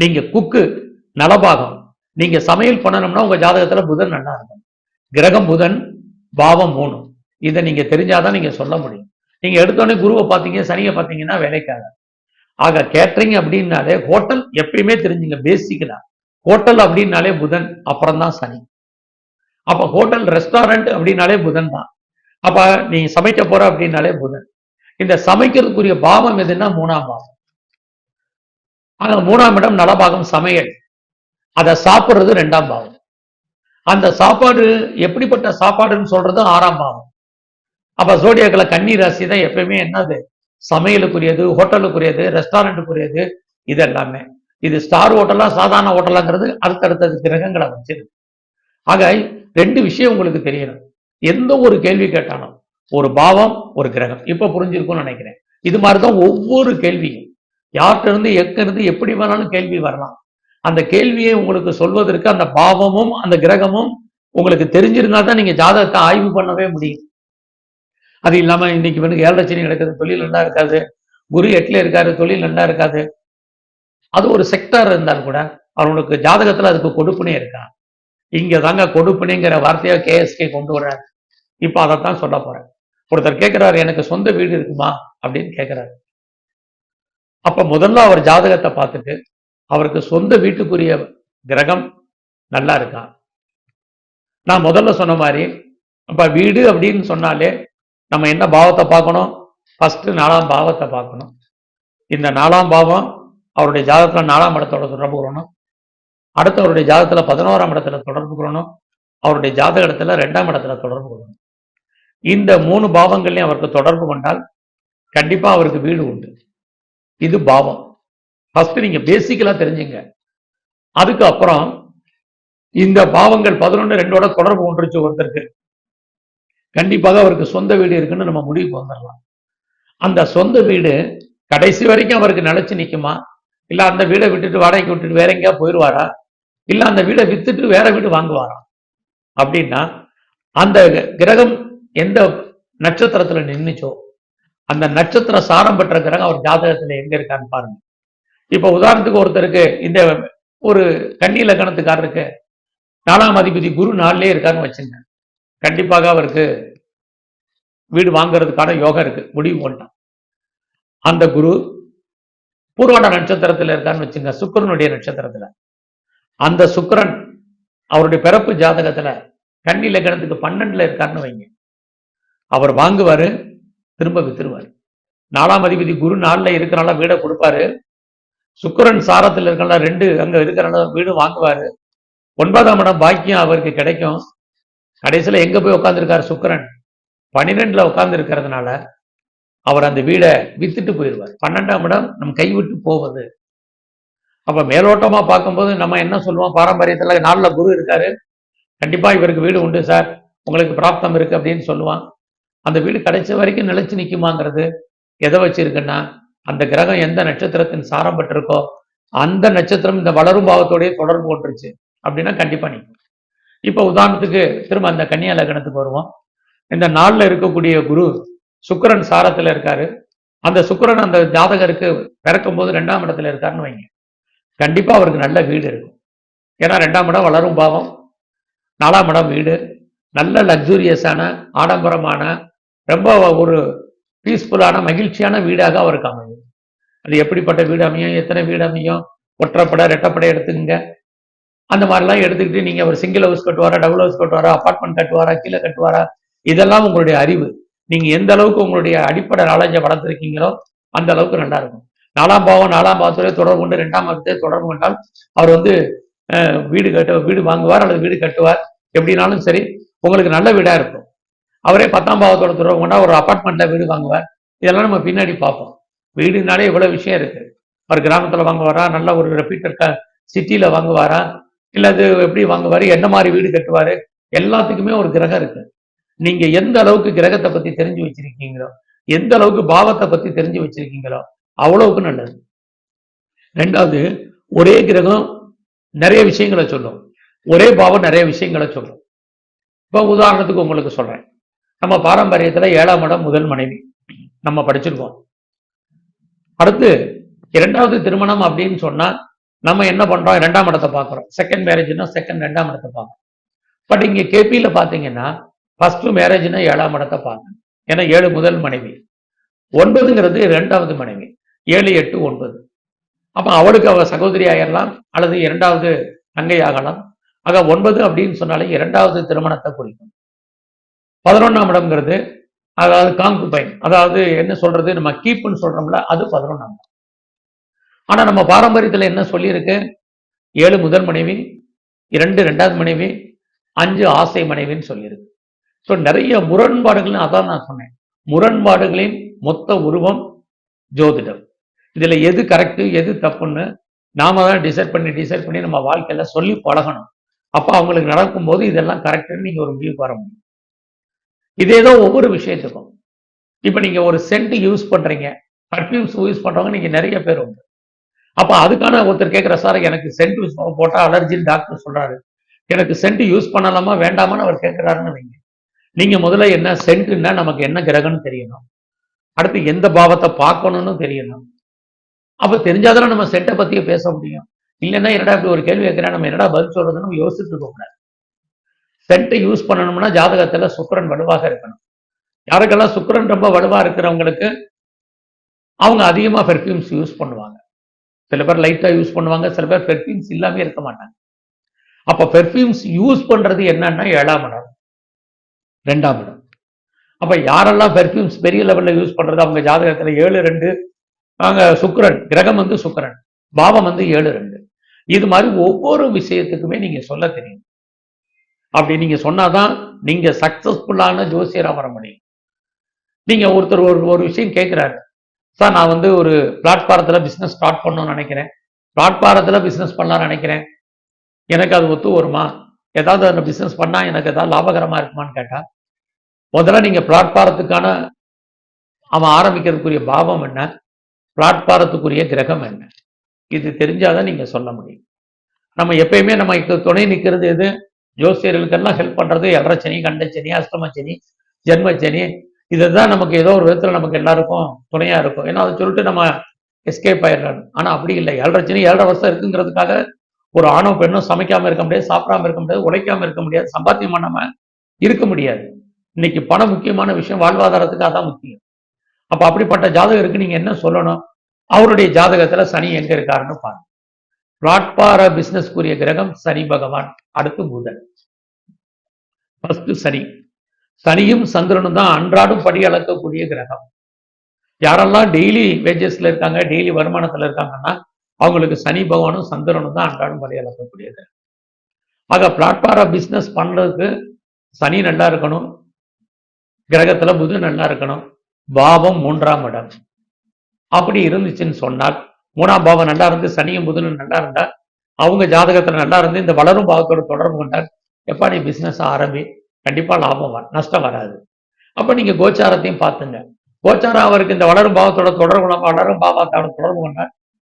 நீங்க குக்கு நலபாகம். நீங்க சமையல் பண்ணணும்னா உங்க ஜாதகத்துல புதன் நல்லா இருக்கும். கிரகம் புதன் பாவம் மூணு. இதை நீங்க தெரிஞ்சாதான் நீங்க சொல்ல முடியும். நீங்க எடுத்தோடனே குருவை பார்த்தீங்க சனியை பார்த்தீங்கன்னா வேலைக்காக ஆக கேட்டரிங் அப்படின்னாலே ஹோட்டல் எப்பயுமே தெரிஞ்சுங்க பேசிக்கலா ஹோட்டல் அப்படின்னாலே புதன் அப்புறம் தான் சனி. அப்ப ஹோட்டல் ரெஸ்டாரண்ட் அப்படின்னாலே புதன் தான். அப்ப நீங்க சமைக்க போற அப்படின்னாலே புதன். இந்த சமைக்கிறதுக்குரிய பாவம் எதுன்னா மூணாம் பாவம். ஆக மூணாம் இடம் நலபாகம் சமையல். அதை சாப்பிடுறது ரெண்டாம் பாவம் அந்த சாப்பாடு எப்படிப்பட்ட சாப்பாடுன்னு சொல்றது ஆறாம் பாவம் அப்ப சோடியாக்களை கன்னி ராசி தான் எப்பயுமே என்னது? சமையலுக்குரியது ஹோட்டலுக்குரியது ரெஸ்டாரண்ட்டுக்குரியது இது எல்லாமே இது ஸ்டார் ஹோட்டலா சாதாரண ஹோட்டலாங்கிறது அடுத்தடுத்தது கிரகங்களை வச்சிருக்கு. ஆக ரெண்டு விஷயம் உங்களுக்கு தெரியணும். எந்த ஒரு கேள்வி கேட்டாலும் ஒரு பாவம் ஒரு கிரகம். இப்ப புரிஞ்சிருக்கும்னு நினைக்கிறேன். இது மாதிரிதான் ஒவ்வொரு கேள்வியும். யார்கிட்ட இருந்து எங்க இருந்து எப்படி வேணாலும் கேள்வி வரலாம். அந்த கேள்வியை உங்களுக்கு சொல்வதற்கு அந்த பாவமும் அந்த கிரகமும் உங்களுக்கு தெரிஞ்சிருந்தா தான் நீங்க ஜாதகத்தை ஆய்வு பண்ணவே முடியும். அது இல்லாம இன்னைக்கு வந்து ஏழரை சனி நடக்குது தொழில் நல்லா இருக்காது குரு எட்டுல இருக்காரு தொழில் நல்லா இருக்காது. அது ஒரு செக்டார் இருந்தால் கூட அவங்களுக்கு ஜாதகத்துல அதுக்கு கொடுப்புனே இருக்கா? இங்க தாங்க கொடுப்புனேங்கிற வார்த்தையா கேஎஸ்கே கொண்டு வர்றாரு. இப்ப அதைத்தான் சொல்ல போறேன். ஒருத்தர் கேட்கிறாரு எனக்கு சொந்த வீடு இருக்குமா? அப்படின்னு கேட்கிறாரு அப்ப முதல்ல அவர் ஜாதகத்தை பார்த்துட்டு அவருக்கு சொந்த வீட்டுக்குரிய கிரகம் நல்லா இருக்கா? நான் முதல்ல சொன்ன மாதிரி அப்ப வீடு அப்படின்னு சொன்னாலே நம்ம என்ன பாவத்தை பார்க்கணும்? ஃபர்ஸ்ட் நாலாம் பாவத்தை பார்க்கணும். இந்த நாலாம் பாவம் அவருடைய ஜாதகத்துல நாலாம் இடத்தோட தொடர்பு கொள்ளணும். அடுத்து அவருடைய ஜாதகத்துல பதினோராம் இடத்துல தொடர்பு கொள்ளணும். அவருடைய ஜாதக இடத்துல ரெண்டாம் இடத்துல தொடர்பு கொள்ளணும். இந்த மூணு பாவங்கள்லையும் அவருக்கு தொடர்பு கொண்டால் கண்டிப்பா அவருக்கு வீடு உண்டு. இது பாவம். ஃபர்ஸ்ட் நீங்க பேசிக்கலா தெரிஞ்சுங்க. அதுக்கு அப்புறம் இந்த பாவங்கள் பதினொன்று ரெண்டோட தொடர்பு ஒன்றுச்சு ஒருத்தருக்கு. கண்டிப்பாக அவருக்கு சொந்த வீடு இருக்குன்னு நம்ம முடிவுக்கு வந்துடலாம் அந்த சொந்த வீடு கடைசி வரைக்கும் அவருக்கு நிலைச்சு நிக்குமா? இல்ல அந்த வீடை விட்டுட்டு வாடகைக்கு விட்டுட்டு வேற எங்கேயா போயிடுவாரா இல்ல அந்த வீடை வித்துட்டு வேற வீடு வாங்குவாரா? அப்படின்னா அந்த கிரகம் எந்த நட்சத்திரத்துல நின்னுச்சோ அந்த நட்சத்திர சாரம் பெற்ற கிரகம் அவர் ஜாதகத்துல எங்க இருக்கான்னு பாருங்க. இப்ப உதாரணத்துக்கு ஒருத்தருக்கு இந்த ஒரு கன்னி லக்கணத்துக்காரருக்கு நாலாம் அதிபதி குரு நாளிலே இருக்காருன்னு வச்சுங்க. கண்டிப்பாக அவருக்கு வீடு வாங்குறதுக்கான யோகம் இருக்கு. முடிவு பண்ணிட்டான் அந்த குரு பூர்வாட நட்சத்திரத்துல இருக்கான்னு வச்சுங்க. சுக்கிரனுடைய நட்சத்திரத்துல. அந்த சுக்கரன் அவருடைய பிறப்பு ஜாதகத்துல கன்னி லக்கணத்துக்கு பன்னெண்டுல இருக்காருன்னு வைங்க. அவர் வாங்குவாரு. திரும்ப வித்துருவாரு. நாலாம் அதிபதி குரு நாள்ல இருக்கிறனால வீடை கொடுப்பாரு. சுக்கரன் சாரத்தில் இருக்கனால ரெண்டு அங்க இருக்கிறனால வீடு வாங்குவாரு. ஒன்பதாம் இடம் பாக்கியம் அவருக்கு கிடைக்கும். கடைசியில எங்க போய் உட்காந்துருக்கார் சுக்கரன்? பன்னிரெண்டில் உட்கார்ந்து இருக்கிறதுனால அவர் அந்த வீடை வித்துட்டு போயிடுவார். பன்னெண்டாம் இடம் நம் கைவிட்டு போவது. அப்ப மேலோட்டமா பார்க்கும்போது நம்ம என்ன சொல்லுவோம்? பாரம்பரியத்துல நாளில் குரு இருக்காரு. கண்டிப்பா இவருக்கு வீடு உண்டு சார். உங்களுக்கு பிராப்தம் இருக்கு அப்படின்னு சொல்லுவான். அந்த வீடு கடைசி வரைக்கும் நிலைச்சு நிற்குமாங்கிறது எதை வச்சிருக்குன்னா அந்த கிரகம் எந்த நட்சத்திரத்தின் சாரம் பட்டிருக்கோ அந்த நட்சத்திரம் இந்த வளரும் பாவத்தோடய தொடர்பு போட்டுருச்சு அப்படின்னா கண்டிப்பா நிற்கும். இப்ப உதாரணத்துக்கு திரும்ப அந்த கன்னியா லக்னத்துக்கு வருவோம். இந்த நாள்ல இருக்கக்கூடிய குரு சுக்கிரன் சாரத்துல இருக்காரு. அந்த சுக்கரன் அந்த ஜாதகருக்கு பிறக்கும் போது ரெண்டாம் இடத்துல இருக்காருன்னு வைங்க. கண்டிப்பா அவருக்கு நல்ல வீடு இருக்கும். ஏன்னா ரெண்டாம் இடம் வளரும் பாவம் நாலாம் இடம் வீடு நல்ல லக்ஸூரியஸான ஆடம்பரமான ரொம்ப ஒரு பீஸ்ஃபுல்லான மகிழ்ச்சியான வீடாக அவருக்கு அமையும். அது எப்படிப்பட்ட வீடு அமையும்? எத்தனை வீடு அமையும்? ஒற்றைப்படை ரெட்டப்படை எடுத்துங்க அந்த மாதிரிலாம் எடுத்துக்கிட்டு நீங்கள் ஒரு சிங்கிள் ஹவுஸ் கட்டுவாரா டபுள் ஹவுஸ் கட்டுவாரா அப்பார்ட்மெண்ட் கட்டுவாரா கீழே கட்டுவாரா? இதெல்லாம் உங்களுடைய அறிவு. நீங்கள் எந்த அளவுக்கு உங்களுடைய அடிப்படை நாலேஜை வளர்த்துருக்கீங்களோ அந்த அளவுக்கு நல்லா இருக்கும். நாலாம் பாவம் நாலாம் பாவத்துலேயே தொடர்பு கொண்டு ரெண்டாம் பாவத்தை தொடர்பு கொண்டால் அவர் வந்து வீடு கட்டு வீடு வாங்குவார் அல்லது வீடு கட்டுவார். எப்படினாலும் சரி உங்களுக்கு நல்ல வீடாக இருக்கும். அவரே பத்தாம் பாவத்தோட தொடர்பு கொண்டா ஒரு அப்பார்ட்மெண்ட்ல வீடு வாங்குவார். இதெல்லாம் நம்ம பின்னாடி பார்ப்போம். வீடுனாலே இவ்வளவு விஷயம் இருக்கு. அவர் கிராமத்துல வாங்குவாரா? நல்ல ஒரு ரெப்பீட்டர் சிட்டியில வாங்குவாரா? இல்ல அது எப்படி வாங்குவாரு? என்ன மாதிரி வீடு கட்டுவாரு? எல்லாத்துக்குமே ஒரு கிரகம் இருக்கு. நீங்க எந்த அளவுக்கு கிரகத்தை பத்தி தெரிஞ்சு வச்சிருக்கீங்களோ எந்த அளவுக்கு பாவத்தை பத்தி தெரிஞ்சு வச்சிருக்கீங்களோ அவ்வளவுக்கு நல்லது. ரெண்டாவது ஒரே கிரகம் நிறைய விஷயங்களை சொல்லும். ஒரே பாவம் நிறைய விஷயங்களை சொல்லும். இப்போ உதாரணத்துக்கு உங்களுக்கு சொல்றேன். நம்ம பாரம்பரியத்துல ஏழாம் இடம் முதல் மனைவி. நம்ம படிச்சிருக்கோம். அடுத்து இரண்டாவது திருமணம் அப்படின்னு சொன்னா நம்ம என்ன பண்றோம்? ரெண்டாம் இடத்தை பார்க்குறோம். செகண்ட் மேரேஜ்னா செகண்ட் ரெண்டாம் இடத்தை பார்க்குறோம். பட் இங்க கேபியில பாத்தீங்கன்னா ஃபர்ஸ்ட் மேரேஜ்னா ஏழாம் இடத்தை பார்க்கணும். ஏன்னா ஏழு முதல் மனைவி. ஒன்பதுங்கிறது இரண்டாவது மனைவி. ஏழு எட்டு ஒன்பது. அப்ப அவளுக்கு அவ சகோதரி ஆயிரலாம் அல்லது இரண்டாவது தங்கை ஆகலாம். ஆக ஒன்பது அப்படின்னு சொன்னாலே இரண்டாவது திருமணத்தை குறிக்கும். பதினொன்றாம் இடம்ங்கிறது அதாவது காங்கு பைன் அதாவது என்ன சொல்றது? நம்ம கீப்புன்னு சொல்றோம்ல அது பதினொன்றாம் இடம். ஆனா நம்ம பாரம்பரியத்துல என்ன சொல்லியிருக்கு? ஏழு முதல் மனைவி இரண்டு ரெண்டாவது மனைவி அஞ்சு ஆசை மனைவின்னு சொல்லியிருக்கு. ஸோ நிறைய முரண்பாடுகள் அதான் நான் சொன்னேன். முரண்பாடுகளின் மொத்த உருவம் ஜோதிடம். இதுல எது கரெக்டு எது தப்புன்னு நாம தான் டிசைட் பண்ணி டிசைட் பண்ணி நம்ம வாழ்க்கையில சொல்லி பழகணும். அப்போ அவங்களுக்கு நடக்கும்போது இதெல்லாம் கரெக்டுன்னு நீங்க ஒரு முடிவுக்கு வர முடியும். இதே தான் ஒவ்வொரு விஷயத்துக்கும். இப்ப நீங்க ஒரு சென்ட் யூஸ் பண்றீங்க. பர்ஃப்யூம்ஸ் யூஸ் பண்றவங்க நீங்க நிறைய பேர் உண்டு. அப்ப அதுக்கான ஒருத்தர் கேட்குற சார் எனக்கு சென்ட் யூஸ் போட்டா அலர்ஜின்னு டாக்டர் சொல்றாரு. எனக்கு சென்ட் யூஸ் பண்ணலாமா வேண்டாமான்னு அவர் கேட்கிறாருன்னு வைங்க. நீங்க முதல்ல என்ன சென்ட்னா நமக்கு என்ன கிரகம்னு தெரியணும். அடுத்து எந்த பாவத்தை பார்க்கணும்னு தெரியணும். அப்ப தெரிஞ்சாதானே நம்ம சென்ட்டை பத்தியே பேச முடியும். இல்லைன்னா என்னடா இப்படி ஒரு கேள்வி கேட்கிறேன் நம்ம என்னடா பதில் சொல்றதுன்னு நம்ம யோசிச்சுட்டு இருக்கோம். கூடாது சென்ட்டை யூஸ் பண்ணணும்னா ஜாதகத்துல சுக்கரன் வலுவாக இருக்கணும். யாருக்கெல்லாம் சுக்கரன் ரொம்ப வலுவா இருக்கிறவங்களுக்கு அவங்க அதிகமா பெர்ஃப்யூம்ஸ் யூஸ் பண்ணுவாங்க. சில பேர் லைட்டா யூஸ் பண்ணுவாங்க சில பேர் பெர்ஃப்யூம்ஸ் இல்லாம இருக்க மாட்டாங்க. அப்ப பெர்ஃப்யூம்ஸ் யூஸ் பண்றது என்னன்னா ஏழாம் இடம். ரெண்டாம் இடம். அப்ப யாரெல்லாம் பெர்ஃப்யூம்ஸ் பெரிய லெவல்ல யூஸ் பண்றது அவங்க ஜாதகத்துல ஏழு ரெண்டு. அவங்க சுக்கரன் கிரகம் வந்து சுக்கரன் பாவம் வந்து ஏழு ரெண்டு. இது மாதிரி ஒவ்வொரு விஷயத்துக்குமே நீங்க சொல்ல தெரியும். அப்படி நீங்க சொன்னாதான் நீங்க சக்சஸ்ஃபுல்லான ஜோசியராக வர முடியும். நீங்க ஒருத்தர் ஒரு ஒரு விஷயம் கேட்குறாரு சார் நான் வந்து ஒரு பிளாட்பாரத்துல பிஸ்னஸ் ஸ்டார்ட் பண்ணணும்னு நினைக்கிறேன். பிளாட்பாரத்துல பிஸ்னஸ் பண்ணலாம்னு நினைக்கிறேன். எனக்கு அது ஒத்து வருமா? ஏதாவது அந்த பிஸ்னஸ் பண்ணா எனக்கு ஏதாவது லாபகரமா இருக்குமான்னு கேட்டால் முதல்ல நீங்கள் பிளாட்பாரத்துக்கான அவன் ஆரம்பிக்கிறதுக்குரிய பாவம் என்ன? பிளாட்பாரத்துக்குரிய கிரகம் என்ன? இது தெரிஞ்சாதான் நீங்கள் சொல்ல முடியும். நம்ம எப்பயுமே நமக்கு துணை நிற்கிறது எது? ஜோசியர்களுக்கெல்லாம் ஹெல்ப் பண்றது எல்ரச்சனி கண்டச்சனி அஷ்டமச்சனி ஜென்மச்சனி இதுதான் நமக்கு ஏதோ ஒரு விதத்துல நமக்கு எல்லாருக்கும் துணையா இருக்கும். ஏன்னா அதை சொல்லிட்டு நம்ம எஸ்கேப் ஆயிடுறாரு ஆனா அப்படி இல்லை. ஏழரை ஏழரை வருஷம் இருக்குங்கிறதுக்காக ஒரு ஆணோ பெண்ணும் சமைக்காம இருக்க முடியாது சாப்பிடாம இருக்க முடியாது உழைக்காம இருக்க முடியாது சம்பாத்தியம் பண்ணாம இருக்க முடியாது. இன்னைக்கு பணம் முக்கியமான விஷயம் வாழ்வாதாரத்துக்கு அதான் முக்கியம். அப்ப அப்படிப்பட்ட ஜாதகருக்கு நீங்க என்ன சொல்லணும்? அவருடைய ஜாதகத்துல சனி எங்க இருக்காருன்னு பாருங்க. பிளாட்பார பிசினஸ்க்குரிய கிரகம் சனி பகவான். அடுத்து புதன். ஃபர்ஸ்ட் சனி. சனியும் சந்திரனும் தான் அன்றாடம் படி அளக்கக்கூடிய கிரகம். யாரெல்லாம் டெய்லி வேஜஸ்ல இருக்காங்க டெய்லி வருமானத்துல இருக்காங்கன்னா அவங்களுக்கு சனி பகவானும் சந்திரனும் தான் அன்றாடம் படி அளக்கக்கூடிய கிரகம். ஆக பிளாட்பார பிசினஸ் பண்றதுக்கு சனி நல்லா இருக்கணும். கிரகத்துல புதன் நல்லா இருக்கணும். பாவம் மூன்றாம் இடம். அப்படி இருந்துச்சுன்னு சொன்னால் மூணாம் பாவம் நல்லா இருந்து சனியும் புதனும் நல்லா இருந்தா அவங்க ஜாதகத்துல நல்லா இருந்து இந்த வளரும் பாவத்தோட தொடர்பு கொண்டால் எப்பா நீ பிசினஸ் ஆரம்பி கண்டிப்பா லாபம் வர நஷ்டம் வராது. அப்ப நீங்க கோச்சாரத்தையும் பார்த்துங்க. கோச்சாரம் அவருக்கு இந்த வளரும் பாவத்தோட தொடர்பு வளரும் பாவத்தோட தொடர்பு கொண்டா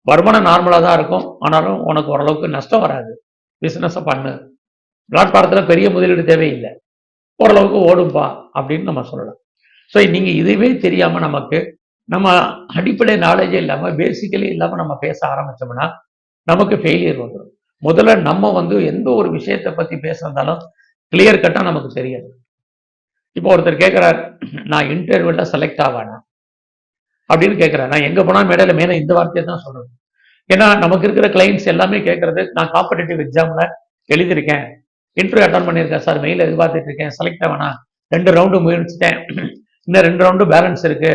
வருமானம் நார்மலா தான் இருக்கும். ஆனாலும் உனக்கு ஓரளவுக்கு நஷ்டம் வராது. பிசினஸ் பண்ணு. பிளாட்பாரத்துல பெரிய முதலீடு தேவையில்லை. ஓரளவுக்கு ஓடும்பா அப்படின்னு நம்ம சொல்லலாம். ஸோ நீங்க இதுவே தெரியாம நமக்கு நம்ம அடிப்படை நாலேஜே இல்லாமல் பேசிக்கலி இல்லாமல் நம்ம பேச ஆரம்பிச்சோம்னா நமக்கு ஃபெயிலியர் வந்துடும் முதல்ல நம்ம வந்து எந்த ஒரு விஷயத்தை பற்றி பேசுறதாலும் கிளியர் கட்டா நமக்கு தெரியாது. இப்போ ஒருத்தர் கேட்குறார் நான் இன்டர்வியூவில் செலக்ட் ஆவானா? அப்படின்னு கேட்கிறேன் நான் எங்கே போனால் மேடையில் மேலே இந்த வார்த்தையை தான் சொல்லணும் ஏன்னா நமக்கு இருக்கிற கிளைண்ட்ஸ் எல்லாமே கேட்கறது நான் காம்படிட்டிவ் எக்ஸாமில் எழுதியிருக்கேன். இன்டர்வியூ அட்டன் பண்ணியிருக்கேன் சார் மெயில் எதிர்பார்த்துட்டு இருக்கேன். செலக்ட் ஆவானா? ரெண்டு ரவுண்டு முயற்சிட்டேன் இன்னும் ரெண்டு ரவுண்டு பேலன்ஸ் இருக்கு.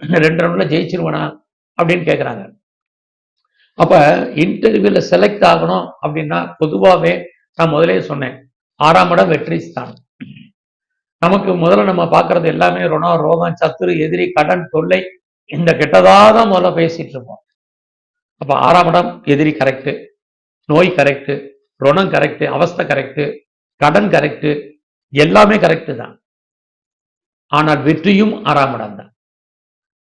ரெண்டு ரவுண்டில் ஜெயிச்சிருவனா அப்படின்னு கேட்குறாங்க அப்ப இன்டர்வியூவில் செலக்ட் ஆகணும் அப்படின்னா பொதுவாகவே நான் முதலே சொன்னேன். ஆறாம் இடம் வெற்றி ஸ்தானம். நமக்கு முதல்ல நம்ம பார்க்கறது எல்லாமே ருணம் ரோகம் சத்துரு எதிரி கடன் தொல்லை இந்த கெட்டதா தான் முதல்ல பேசிட்டு இருப்போம். அப்ப ஆறாம் இடம் எதிரி கரெக்டு நோய் கரெக்டு ருணம் கரெக்டு அவஸ்தை கரெக்டு கடன் கரெக்டு எல்லாமே கரெக்டு தான். ஆனால் வெற்றியும் ஆறாம் இடம் தான்.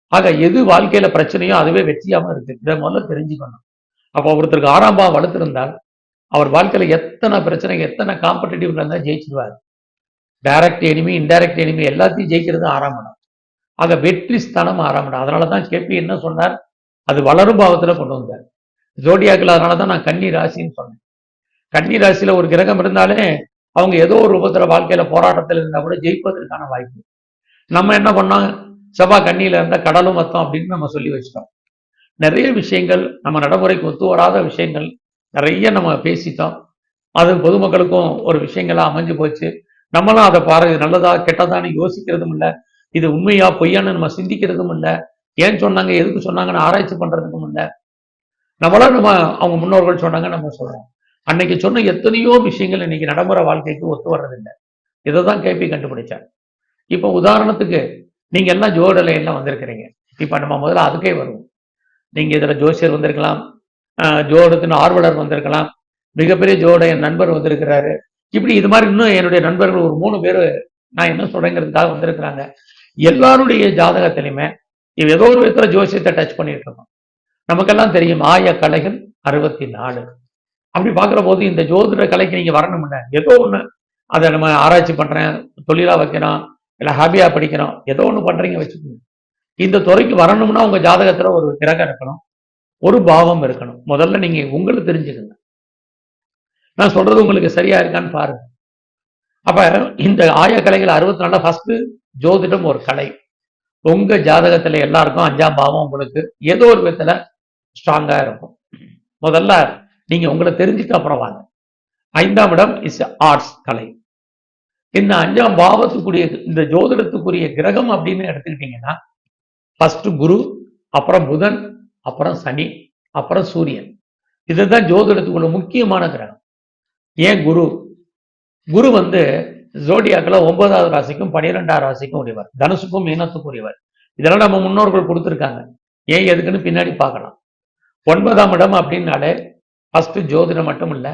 ஆக எது வாழ்க்கையில பிரச்சனையோ அதுவே வெற்றியாம இருக்கு. இதை முதல்ல தெரிஞ்சுக்கணும். அப்போ ஒருத்தருக்கு ஆறாம் பாவம் வளர்த்திருந்தால் அவர் வாழ்க்கையில எத்தனை பிரச்சனை எத்தனை காம்படிட்டிவ்ல இருந்தா ஜெயிச்சிருவார். டைரக்ட் எனிமி இன்டைரக்ட் எனிமி எல்லாத்தையும் ஜெயிக்கிறது ஆறாம் இடம். ஆக வெற்றி ஸ்தானம் ஆறாம் இடம். அதனாலதான் கேபி என்ன சொன்னார்? அது வளரும் பாவத்துல கொண்டு வந்தார். ஜோடியாக்கள் அதனால தான் நான் கன்னி ராசின்னு சொன்னேன். கன்னி ராசியில ஒரு கிரகம் இருந்தாலே அவங்க ஏதோ ஒரு ரூபத்துல வாழ்க்கையில போராட்டத்தில் இருந்தா கூட ஜெயிப்பதற்கான வாய்ப்பு. நம்ம என்ன பண்ணோம்? செவ்வாய் கண்ணியில இருந்தா கடலும் மொத்தம் அப்படின்னு நம்ம சொல்லி வச்சிட்டோம். நிறைய விஷயங்கள் நம்ம நடைமுறைக்கு ஒத்து வராத விஷயங்கள் நிறைய நம்ம பேசிட்டோம். அது பொதுமக்களுக்கும் ஒரு விஷயங்களா அமைஞ்சு போச்சு. நம்மளாம் அதை பாரு நல்லதா கெட்டதான்னு யோசிக்கிறதும் இல்லை. இது உண்மையா பொய்யான்னு நம்ம சிந்திக்கிறதும் இல்லை. ஏன் சொன்னாங்க எதுக்கு சொன்னாங்கன்னு ஆராய்ச்சி பண்றதுக்கும் இல்லை. நம்மளாம் நம்ம அவங்க முன்னோர்கள் சொன்னாங்க நம்ம சொல்றோம். அன்னைக்கு சொன்ன எத்தனையோ விஷயங்கள் இன்னைக்கு நடைமுறை வாழ்க்கைக்கு ஒத்து வர்றதில்லை. இதை தான் கேபி கண்டுபிடிச்சார் இப்போ உதாரணத்துக்கு நீங்க எல்லாம் ஜோட லைன்ல வந்திருக்கிறீங்க. இப்ப நம்ம முதல்ல அதுக்கே வருவோம். நீங்க இதுல ஜோசியர் வந்திருக்கலாம். ஜோடத்தின் ஆர்வலர் வந்திருக்கலாம். மிகப்பெரிய ஜோட என் நண்பர் வந்திருக்கிறாரு. இப்படி இது மாதிரி இன்னும் என்னுடைய நண்பர்கள் ஒரு மூணு பேர் நான் என்ன சொல்றேங்கிறதுக்காக வந்திருக்கிறாங்க. எல்லாருடைய ஜாதகத்திலையுமே ஏதோ ஒரு விதத்துல ஜோசியத்தை டச் பண்ணிட்டு இருக்கோம். நமக்கெல்லாம் தெரியும் ஆய கலைகள் அறுபத்தி நாலு. அப்படி பார்க்குற போது இந்த ஜோதிட கலைக்கு நீங்க வரணும்ல. ஏதோ ஒண்ணு. அதை நம்ம ஆராய்ச்சி பண்றேன் தொழிலா வைக்கிறோம் இல்லை ஹாபியா படிக்கிறோம். ஏதோ ஒன்று பண்றீங்க வச்சுக்கோங்க. இந்த துறைக்கு வரணும்னா உங்க ஜாதகத்துல ஒரு கிரகம் இருக்கணும். ஒரு பாவம் இருக்கணும். முதல்ல நீங்க உங்களை தெரிஞ்சுக்கங்க. நான் சொல்றது உங்களுக்கு சரியா இருக்கான்னு பாருங்க. அப்போ இந்த ஆய கலைகள் அறுபத்தி நாலு ஃபர்ஸ்ட் ஜோதிடம் ஒரு கலை. உங்க ஜாதகத்துல எல்லாருக்கும் அஞ்சாம் பாவம் உங்களுக்கு ஏதோ ஒரு விதத்துல ஸ்ட்ராங்கா இருக்கும். முதல்ல நீங்க உங்களை தெரிஞ்சுட்டு அப்புறம் வாங்க. ஐந்தாம் இடம் இஸ் ஆர்ட்ஸ் கலை. இந்த அஞ்சாம் பாவத்துக்குரிய இந்த ஜோதிடத்துக்குரிய கிரகம் அப்படின்னு எடுத்துக்கிட்டீங்கன்னா ஃபர்ஸ்ட் குரு அப்புறம் புதன் அப்புறம் சனி அப்புறம் சூரியன். இதுதான் ஜோதிடத்துக்குள்ள முக்கியமான கிரகம். ஏன் குரு? குரு வந்து ஜோடியாக்கில் ஒன்பதாவது ராசிக்கும் பன்னிரெண்டாம் ராசிக்கும் உரியவர் தனுசுக்கும் மீனத்துக்கும் உரியவர் இதெல்லாம் நம்ம முன்னோர்கள் கொடுத்துருக்காங்க. ஏன் எதுக்குன்னு பின்னாடி பார்க்கலாம். ஒன்பதாம் இடம் அப்படின்னாலே ஃபர்ஸ்ட் ஜோதிடம் மட்டும் இல்லை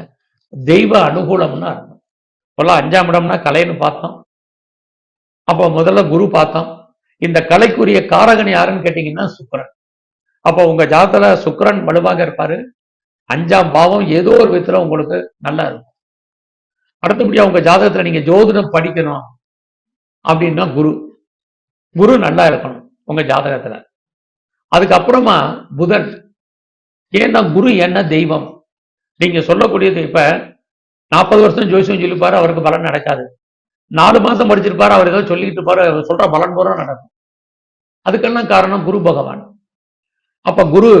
தெய்வ அனுகூலம்னு அர்த்தம். இப்போல்லாம் அஞ்சாம் இடம்னா கலைன்னு பார்த்தோம். அப்போ முதல்ல குரு பார்த்தோம். இந்த கலைக்குரிய காரகன் யாருன்னு கேட்டீங்கன்னா சுக்கரன். அப்போ உங்க ஜாதகத்துல சுக்கரன் வலுவாக இருப்பாரு. அஞ்சாம் பாவம் ஏதோ ஒரு விதத்துல உங்களுக்கு நல்லா இருக்கும். அடுத்தபடியா உங்க ஜாதகத்துல நீங்க ஜோதிடம் படிக்கணும் அப்படின்னா குரு. குரு நல்லா இருக்கணும் உங்க ஜாதகத்துல. அதுக்கப்புறமா புதன். ஏன்னா குரு என்ன தெய்வம். நீங்க சொல்லக்கூடியது இப்போ நாற்பது வருஷம் ஜோசியம் சொல்லிப்பாரு அவருக்கு பலன் நடக்காது. நாலு மாதம் படிச்சிருப்பாரு அவர் ஏதோ சொல்லிட்டு இருப்பாரு அவர் சொல்ற பலன் பூரா நடக்கும். அதுக்கெல்லாம் காரணம் குரு பகவான். அப்ப குரு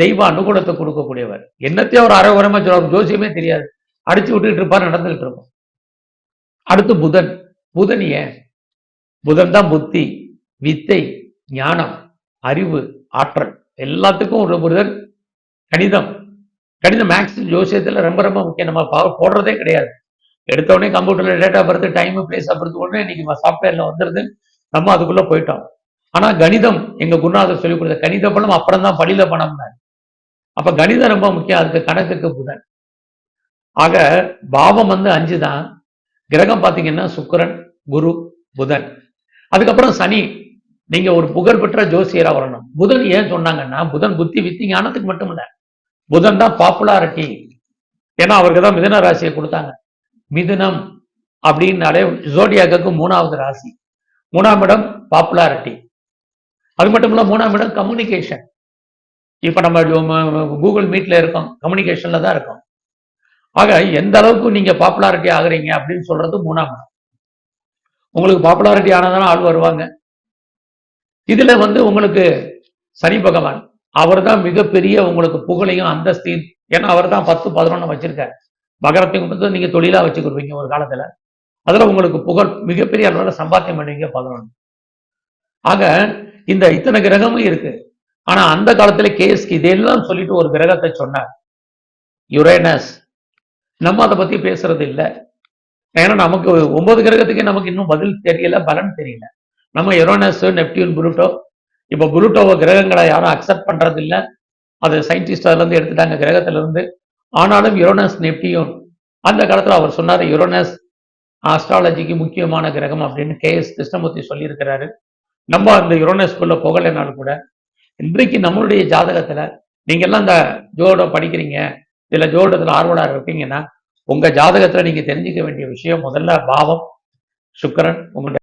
தெய்வ அனுகூலத்தை கொடுக்கக்கூடியவர். என்னத்தையும் அவர் அரைகுறமா சொல்லுவார் ஜோசியமே தெரியாது. அடிச்சு விட்டுக்கிட்டு இருப்பார் நடந்துகிட்டு இருக்கும். அடுத்து புதன். புதன் ஏன்? புதன் தான் புத்தி வித்தை ஞானம் அறிவு ஆற்றல். எல்லாத்துக்கும் ஒரு புதன் கணிதம். கணித மேக்ஸ் ஜோசியத்துல ரொம்ப ரொம்ப முக்கியம். நம்ம போடுறதே கிடையாது. எடுத்த உடனே கம்ப்யூட்டர்ல டேட்டா பர்த்து டைம் பிளேஸ் அப்புறது உடனே இன்னைக்கு சாஃப்ட்வேர்ல வந்துருது. நம்ம அதுக்குள்ள போயிட்டோம். ஆனா கணிதம் எங்க குருநாதர் சொல்லிக் கொடுத்த கணித பணம் அப்புறம் தான் பள்ளியில பணம்னாரு அப்ப கணிதம் ரொம்ப முக்கியம். அதுக்கு கணக்குக்கு புதன். ஆக பாவம் வந்து அஞ்சு தான். கிரகம் பாத்தீங்கன்னா சுக்கிரன் குரு புதன். அதுக்கப்புறம் சனி. நீங்க ஒரு புகழ்பெற்ற ஜோசியரா வரணும். புதன் ஏன் சொன்னாங்கன்னா புதன் புத்தி வித்தி ஞானத்துக்கு மட்டும் இல்ல. புதன் தான் பாப்புலாரிட்டி ஏன்னா அவருக்கு தான் மிதன ராசியை கொடுத்தாங்க. மிதுனம் அப்படின்னாலே ஜோடியாக்கு மூணாவது ராசி. மூணாம் இடம் பாப்புலாரிட்டி அது மட்டும் இல்ல மூணாம் இடம் கம்யூனிகேஷன் இப்போ நம்ம கூகுள் மீட்ல இருக்கோம். கம்யூனிகேஷன்ல தான் இருக்கோம். ஆக எந்த அளவுக்கு நீங்க பாப்புலாரிட்டி ஆகுறீங்க அப்படின்னு சொல்றது மூணாம் இடம். உங்களுக்கு பாப்புலாரிட்டி ஆனதான ஆள் வருவாங்க. இதுல வந்து உங்களுக்கு சனி பகவான். அவர் தான் மிகப்பெரிய உங்களுக்கு புகழையும் அந்தஸ்தையும் ஏன்னா அவர் தான் பத்து பதினொன்று வச்சிருக்காரு. மகரத்தையும் வந்து நீங்க தொழிலா வச்சுக்கிடுவீங்க ஒரு காலத்துல. அதுல உங்களுக்கு புகழ் மிகப்பெரிய அளவில் சம்பாத்தியம் பண்ணுவீங்க பதினொன்று ஆக இந்த இத்தனை கிரகமும் இருக்கு. ஆனா அந்த காலத்துல கேஎஸ்கி இதெல்லாம் சொல்லிட்டு ஒரு கிரகத்தை சொன்னார். யுரேனஸ் நம்ம அதை பத்தி பேசுறது இல்லை. ஏன்னா நமக்கு ஒன்பது கிரகத்துக்கே நமக்கு இன்னும் பதில் தெரியல பலன் தெரியல. நம்ம யுரோனஸ் நெப்டியூன் புருட்டோ இப்ப புளுட்டோவை கிரகங்களை யாரும் அக்செப்ட் பண்றது இல்ல அது சயின்டிஸ்ட் அதுல இருந்து எடுத்துட்டாங்க கிரகத்துல இருந்து. ஆனாலும் யுரோனஸ் நெப்டியூன் அந்த காலத்துல அவர் சொன்னார் யுரோனஸ் ஆஸ்ட்ராலஜிக்கு முக்கியமான கிரகம் அப்படின்னு கே எஸ் கிருஷ்ணமூர்த்தி சொல்லியிருக்கிறாரு. நம்ம அந்த யுரோனஸ்குள்ள போகலைனாலும் கூட இன்றைக்கு நம்மளுடைய ஜாதகத்துல நீங்க எல்லாம் இந்த ஜோடம் படிக்கிறீங்க இதில் ஜோடத்தில் ஆர்வலா இருப்பீங்கன்னா உங்க ஜாதகத்துல நீங்க தெரிஞ்சுக்க வேண்டிய விஷயம் முதல்ல பாவம் சுக்கரன் உங்களுடைய